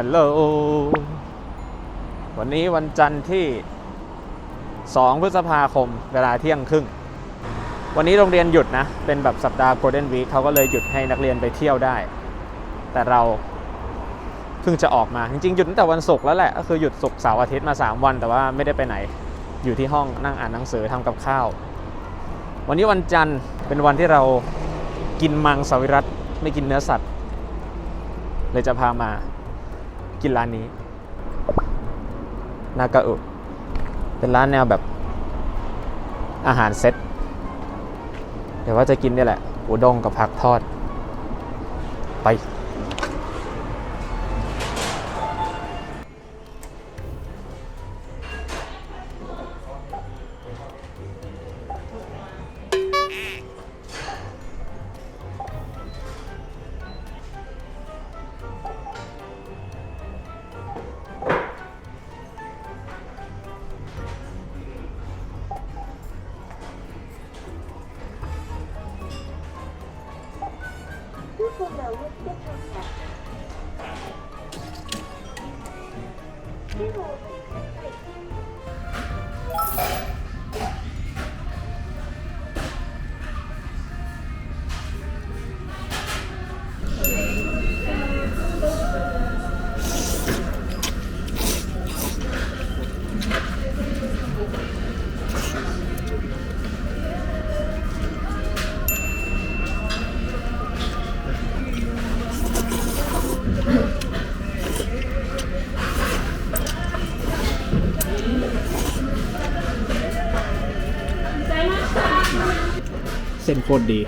ฮัลโหล วันนี้วันจันทร์ที่ 2 พฤษภาคม เวลาเที่ยงครึ่ง วันนี้โรงเรียนหยุดนะ เป็นแบบสัปดาห์ Golden Week เขาก็เลยหยุดให้นักเรียนไปเที่ยวได้ แต่เราเพิ่งจะออกมา จริงๆ หยุดตั้งแต่วันศุกร์แล้วแหละ ก็คือหยุดศุกร์เสาร์อาทิตย์มา 3 วัน แต่ว่าไม่ได้ไปไหน อยู่ที่ห้องนั่งอ่านหนังสือทำกับข้าว วันนี้วันจันทร์เป็นวันที่เรากินมังสวิรัตไม่กินเนื้อสัตว์ เลยจะพามา กินร้านนี้ นากาอุเป็นร้านแนวแบบอาหารเซ็ตเดี๋ยวว่าจะกินเนี่ยแหละอุด้งกับผักทอดไป ポン เส้นโคตรดี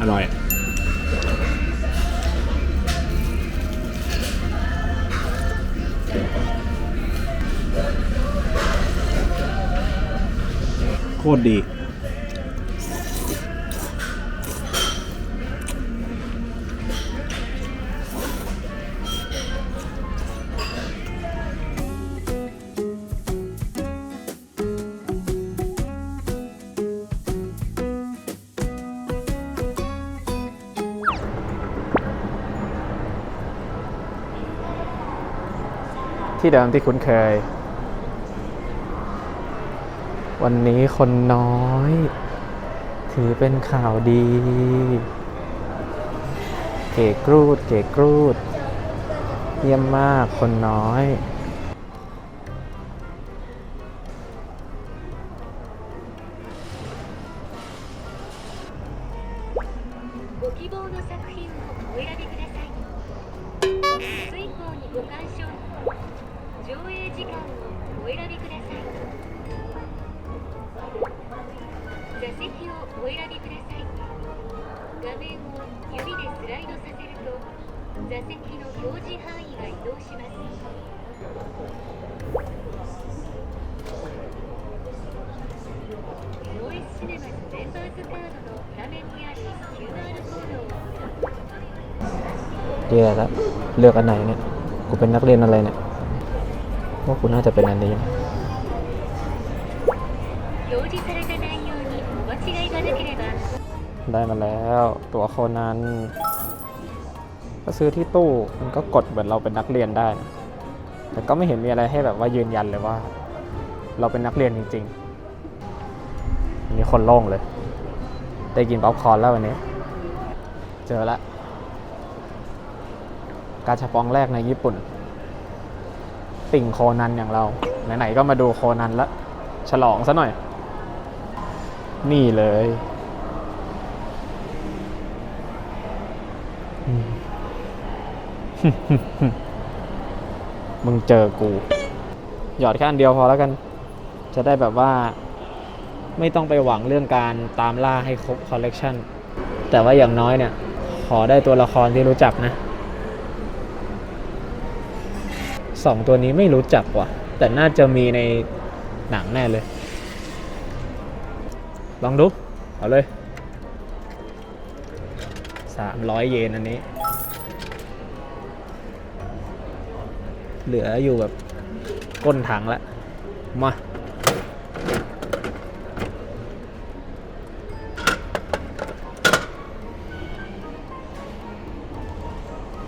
อร่อย โคตรดี ที่เดิมที่คุ้นเคย วันนี้คนน้อย ถือเป็นข่าวดี เก๋กรูด เก๋กรูด เยี่ยมมากคนน้อย ご希望の作品をお選びください明日以降にご鑑賞 上映時間をお選びください座席をお選びください画面を指でスライドさせると座席の表示範囲が移動しますノイズシネマズメンバーズカードの画面にある QR コードを แย่แล้ว เลือกอันไหนเนี่ย กูเป็นนักเรียนอะไรเนี่ย ว่าคุณน่าจะเป็นอันนี้นะได้มาแล้วตัวโคนั้นก็ซื้อที่ตู้มันก็กดเหมือนเราเป็นนักเรียนได้นะแต่ก็ไม่เห็นมีอะไรให้แบบว่ายืนยันเลยว่า เราเป็นนักเรียนจริงๆมีคนโล่งเลย ได้กินป๊อปคอร์นแล้ววันนี้ เจอละ กาชาปองแรกในญี่ปุ่น ติ่งโคนันอย่างเรา ไหนๆก็มาดูโคนันละ ฉลองซะหน่อย นี่เลย มึงเจอกู หยอดแค่อันเดียวพอแล้วกัน จะได้แบบว่า ไม่ต้องไปหวังเรื่องการตามล่าให้ครบคอลเลกชันแต่ว่าอย่างน้อยเนี่ย ขอได้ตัวละครที่รู้จักนะ สองตัวนี้ไม่รู้จักว่ะ แต่น่าจะมีในหนังแน่เลย ลองดู เอาเลยสามร้อยเยนอันนี้ เหลืออยู่แบบก้นถังละมา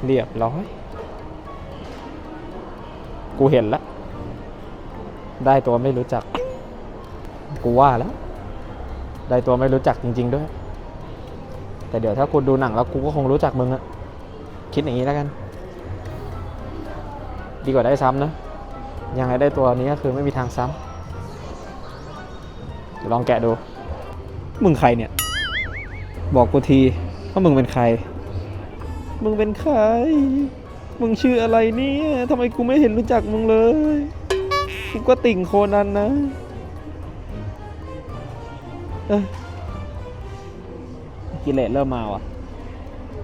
เรียบร้อย กูเห็นแล้ว ได้ตัวไม่รู้จัก กูว่าแล้ว ได้ตัวไม่รู้จักจริง ๆ ด้วย แต่เดี๋ยวถ้ากูดูหนังแล้วกูก็คงรู้จักมึงอะคิดอย่างนี้แล้วกัน ดีกว่าได้ซ้ำนะ ยังไงได้ตัวนี้ก็คือไม่มีทางซ้ำเดี๋ยวลองแกะดู มึงใครเนี่ย บอกกูทีว่ามึงเป็นใคร มึงเป็นใคร มึงชื่ออะไรเนี่ยทำไมกูไม่เห็นรู้จักมึงเลย กูก็ติ่งโคนันนะเอ้ยกิเลสเริ่มมาว่ะ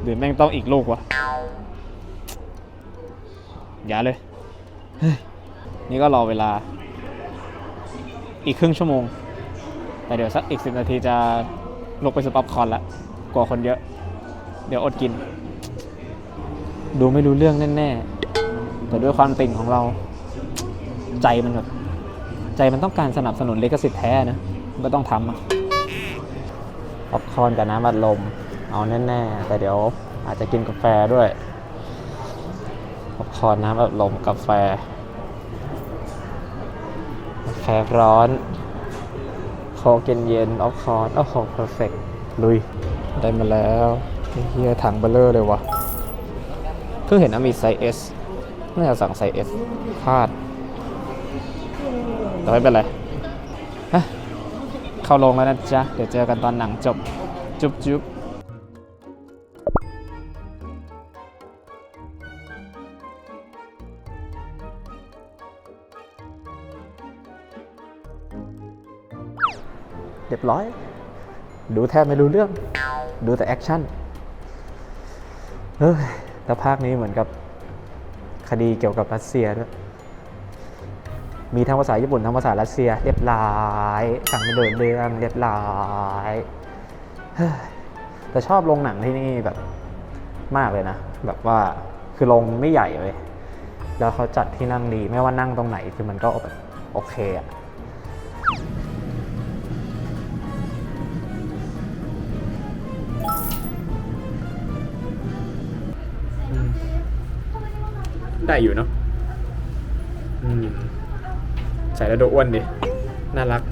หรือแม่งต้องอีกลูกวะอย่าเลยเฮ้ยนี่ก็รอเวลา อีกครึ่งชั่วโมง แต่เดี๋ยวสักอีกสิบนาทีจะลุกไปซื้อป๊อปคอนละกลัวคนเยอะ เดี๋ยวอดกิน ดูไม่รู้เรื่องแน่ๆ แต่ด้วยความติ่งของเรา ใจมันแบบใจมันต้องการสนับสนุนเลิขสิทธิ์แท้นะมันก็ต้องทำอะป๊อปคอร์นกับน้ำอัดลม เอาแน่ๆ แต่เดี๋ยวอาจจะกินกาแฟด้วยป๊อปคอร์นน้ำอัดลมกาแฟกาแฟร้อนโคกเย็นเย็นออฟคอร์นโอ้โหเพอร์เฟกลุย ได้มาแล้วเฮียถังเบลเลอร์เลยวะ เพิ่งเห็นว่ามีไซส์ S น่าจะสั่งไซส์ S พลาดแต่ไม่เป็นไรเข้าลงแล้วนะจ๊ะ เดี๋ยวเจอกันตอนหนังจบ จุ๊บจุ๊บเรียบร้อย ดูแทบไม่รู้เรื่อง ดูแต่แอคชั่น เฮ้ย แล้วภาคนี้เหมือนกับคดีเกี่ยวกับรัสเซียด้วยมีทั้งภาษาญี่ปุ่นทั้งภาษารัสเซีย เรียบร้อยสั่งไม่เดินเรื่องเรียบร้อยแต่ชอบโรงหนังที่นี่แบบมากเลยนะ แบบว่าคือโรงไม่ใหญ่เลย แล้วเขาจัดที่นั่งดี ไม่ว่านั่งตรงไหนคือมันก็แบบโอเคอะ ได้อยู่เนาะอืมใส่แล้วดูอ้วนดิ น่ารัก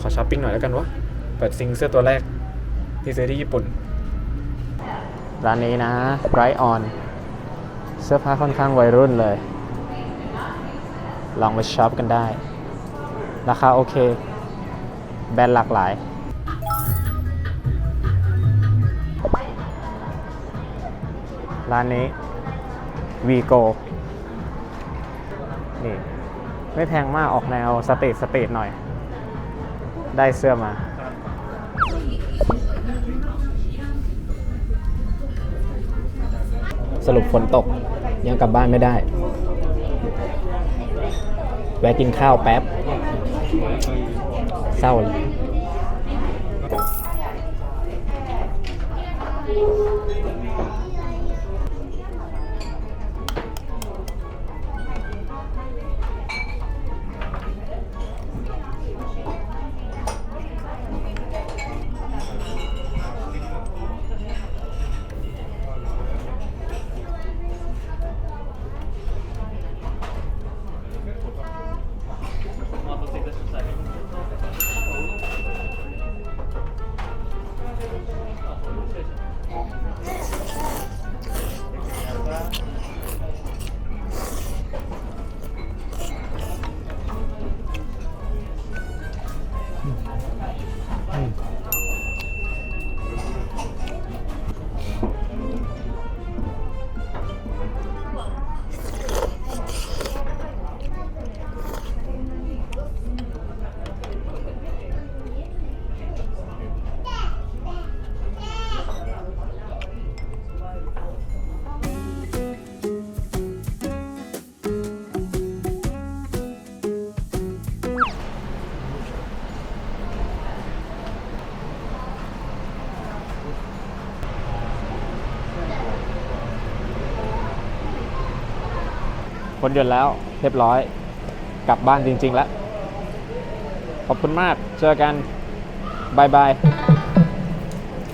ขอช้อปปิ้งหน่อยแล้วกันวะ เปิดซิงเสื้อตัวแรก ที่ซื้อที่ญี่ปุ่น ร้านนี้นะ Bright On เสื้อผ้าค่อนข้างวัยรุ่นเลย ลองไปช็อปกันได้ ราคาโอเค แบรนด์หลากหลายร้านนี้ วีโกนี่ไม่แพงมากออกแนวสเตทสเตทหน่อย ได้เสื้อมาสรุปฝนตกยังกลับบ้านไม่ได้ แวะกินข้าวแป๊บ เศร้าเลย คนยนต์แล้วเรียบร้อย กลับบ้านจริง ๆ แล้ว ขอบคุณมาก เจอกันบายบาย